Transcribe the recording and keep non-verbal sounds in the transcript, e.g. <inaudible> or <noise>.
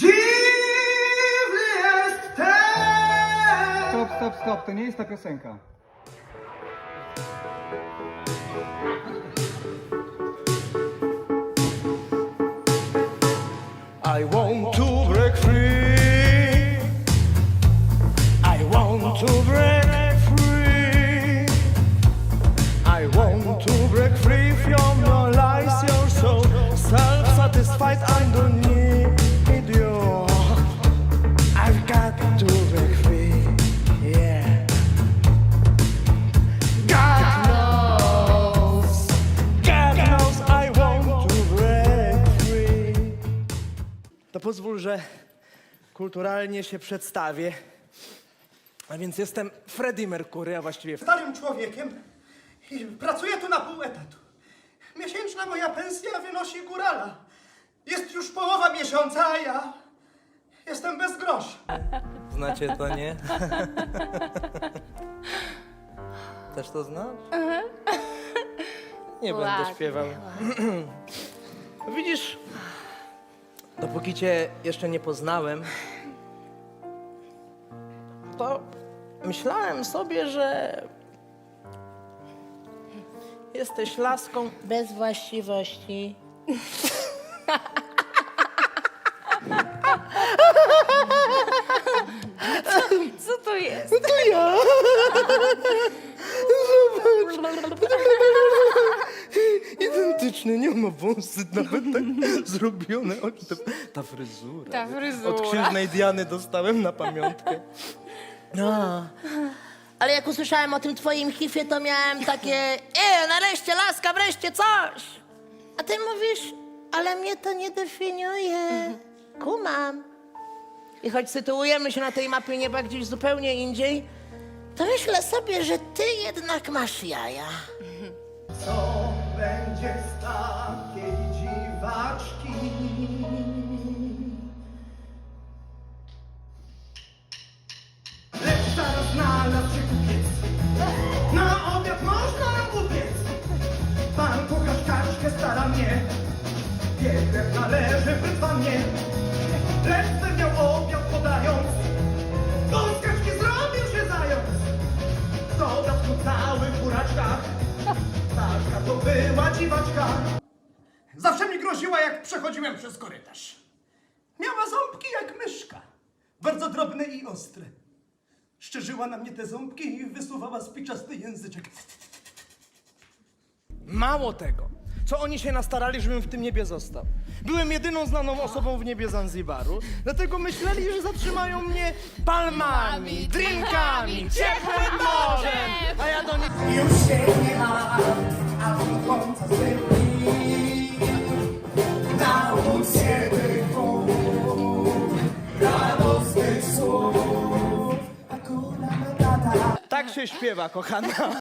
Dziwny jest ten! Stop, stop, stop, to nie jest ta piosenka. I want to break free. I want to break To pozwól, że kulturalnie się przedstawię. A więc jestem Freddie Mercury, a właściwie Starym człowiekiem i pracuję tu na pół etatu. Miesięczna moja pensja wynosi górala. Jest już połowa miesiąca, a ja jestem bez grosza. Znacie to, nie? <laughs> Też to znasz? Nie będę śpiewał. <clears throat> Widzisz, dopóki cię jeszcze nie poznałem, to myślałem sobie, że jesteś laską Bez właściwości. Co to jest? Identyczny, nie ma wąsy, nawet tak <laughs> zrobione. O, ta, ta fryzura. Ta fryzura. Od księżnej Diany dostałem na pamiątkę. No. Ale jak usłyszałem o tym twoim hifie, to miałem takie e, nareszcie laska, wreszcie coś. A ty mówisz, ale mnie to nie definiuje. Kumam. I choć sytuujemy się na tej mapie nieba gdzieś zupełnie indziej, to myślę sobie, że ty jednak masz jaja. Co będzie z takiej dziwaczki? Lecz zaraz znalazł się kupiec. Na obiad można nam upiec. Pan kucharz kaczkę stara mnie. Piekle należy brytwa mnie. Lecz ten miał obiad podając. Bo z kaczki zrobił się zając. W dodatku cały w. To była dziwaczka. Zawsze mi groziła, jak przechodziłem przez korytarz. Miała ząbki jak myszka. Bardzo drobne i ostre. Szczerzyła na mnie te ząbki i wysuwała spiczasty języczek. Mało tego, co oni się nastarali, żebym w tym niebie został. Byłem jedyną znaną osobą w niebie Zanzibaru, dlatego myśleli, że zatrzymają mnie palmami, drinkami, ciepłym morzem, a ja do nich... Już się nie ma, się śpiewa, kochana.